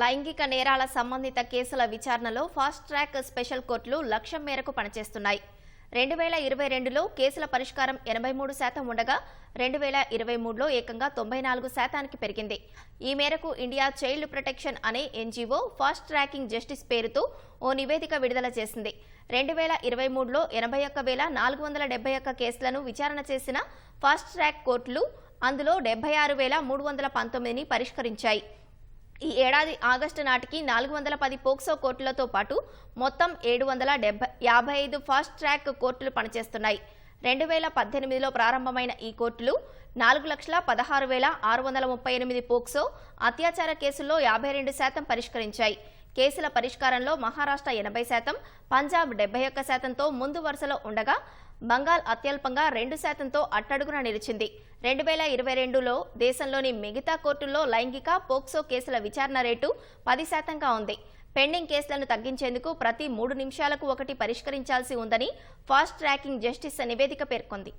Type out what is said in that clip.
లైంగిక నేరాల సంబంధిత కేసుల విచారణలో ఫాస్ట్ ట్రాక్ స్పెషల్ కోర్టులు లక్ష్యం మేరకు పనిచేస్తున్నాయి. రెండు వేల ఇరవై రెండులో కేసుల పరిష్కారం ఎనభై మూడు శాతం ఉండగా రెండు వేల ఇరవై మూడులో ఏకంగా తొంభై నాలుగు శాతానికి పెరిగింది. ఈ మేరకు ఇండియా చైల్డ్ ప్రొటెక్షన్ అనే ఎన్జీఓ ఫాస్ట్ ట్రాకింగ్ జస్టిస్ పేరుతో ఓ నివేదిక విడుదల చేసింది. రెండు వేల ఇరవై మూడులో ఎనభై ఒక్క వేల నాలుగు వందల డెబ్బై ఒక్క కేసులను విచారణ చేసిన ఫాస్ట్ ట్రాక్ కోర్టులు అందులో డెబ్బై ఆరు వేల మూడు వందల పంతొమ్మిదిని పరిష్కరించాయి. ఈ ఏడాది ఆగస్టు నాటికి నాలుగు వందల పది పోక్సో కోర్టులతో పాటు మొత్తం ఏడు వందల డెబ్బై యాభై ఐదు ఫాస్ట్ ట్రాక్ కోర్టులు పనిచేస్తున్నాయి. రెండు వేల పద్దెనిమిదిలో ప్రారంభమైన ఈ కోర్టులు నాలుగు లక్షల పదహారు వేల ఆరు వందల ముప్పై ఎనిమిది పోక్సో అత్యాచార కేసుల్లో యాభై రెండు శాతం పరిష్కరించాయి. కేసుల పరిష్కారంలో మహారాష్ట్ర ఎనభై శాతం పంజాబ్ డెబ్బై ఒక్క శాతంతో ముందు వరుసలో ఉండగా బంగాల్ అత్యల్పంగా రెండు శాతంతో అట్టడుగున నిలిచింది. రెండు వేల ఇరవై రెండులో దేశంలోని మిగతా కోర్టుల్లో లైంగిక పోక్సో కేసుల విచారణ రేటు పది శాతంగా ఉంది. పెండింగ్ కేసులను తగ్గించేందుకు ప్రతి మూడు నిమిషాలకు ఒకటి పరిష్కరించాల్సి ఉందని ఫాస్ట్ ట్రాకింగ్ జస్టిస్ నివేదిక పేర్కొంది.